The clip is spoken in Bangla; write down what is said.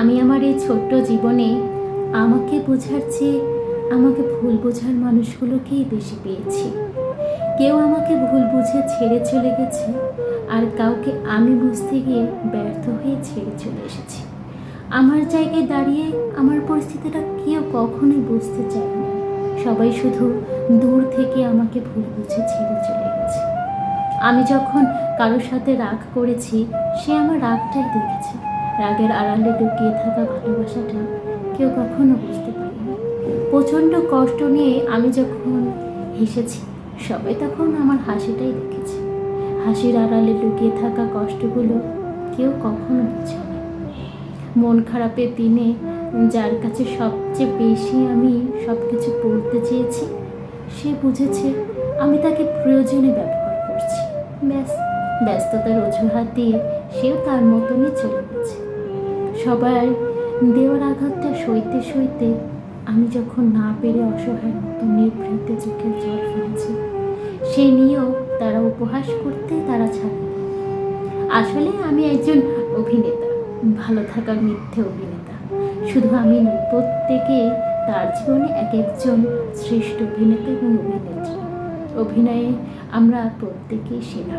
আমি আমার এই ছোট্ট জীবনে আমাকে বোঝার চেয়ে আমাকে ভুল বোঝার মানুষগুলোকেই বেশি পেয়েছি। কেউ আমাকে ভুল বুঝে ছেড়ে চলে গেছে আর কাউকে আমি বুঝতে গিয়ে ব্যর্থ হয়ে ছেড়ে চলে এসেছি। আমার জায়গায় দাঁড়িয়ে আমার পরিস্থিতিটা কেউ কখনোই বুঝতে চায়নি সবাই শুধু দূর থেকে আমাকে ভুল বুঝে ছেড়ে চলে গেছে। আমি যখন কারোর সাথে রাগ করেছি, সে আমার রাগটাই দেখেছে। রাগের আড়ালে লুকিয়ে থাকা ভালোবাসাটা কেউ কখনো বুঝতে পারেনি প্রচণ্ড কষ্ট নিয়ে আমি যখন হেসেছি, সবাই তখন আমার হাসিটাই দেখেছে। হাসির আড়ালে লুকিয়ে থাকা কষ্টগুলো কেউ কখনো বুঝেনি মন খারাপের দিনে যার কাছে সবচেয়ে বেশি আমি সব কিছু বলতে চেয়েছি, সে বুঝেছে আমি তাকে প্রয়োজনে ব্যবহার করছি। ব্যাস, ব্যস্ততার অজুহাত দিয়ে সেও তার মতনই চলে গেছে। সবার দেওয়ার আঘাতটা সইতে সইতে আমি যখন না পেরে অসহায় মতো নিভৃতে চোখের জল ফেলেছি, সে নিয়েও তারা উপহাস করতে তারা ছাড়ে। আসলে আমি একজন অভিনেতা, ভালো থাকার মিথ্যে অভিনেতা। শুধু আমি প্রত্যেকে তার জীবনে এক একজন শ্রেষ্ঠ অভিনেতা এবং অভিনেত্রী। অভিনয়ে আমরা প্রত্যেকেই সেরা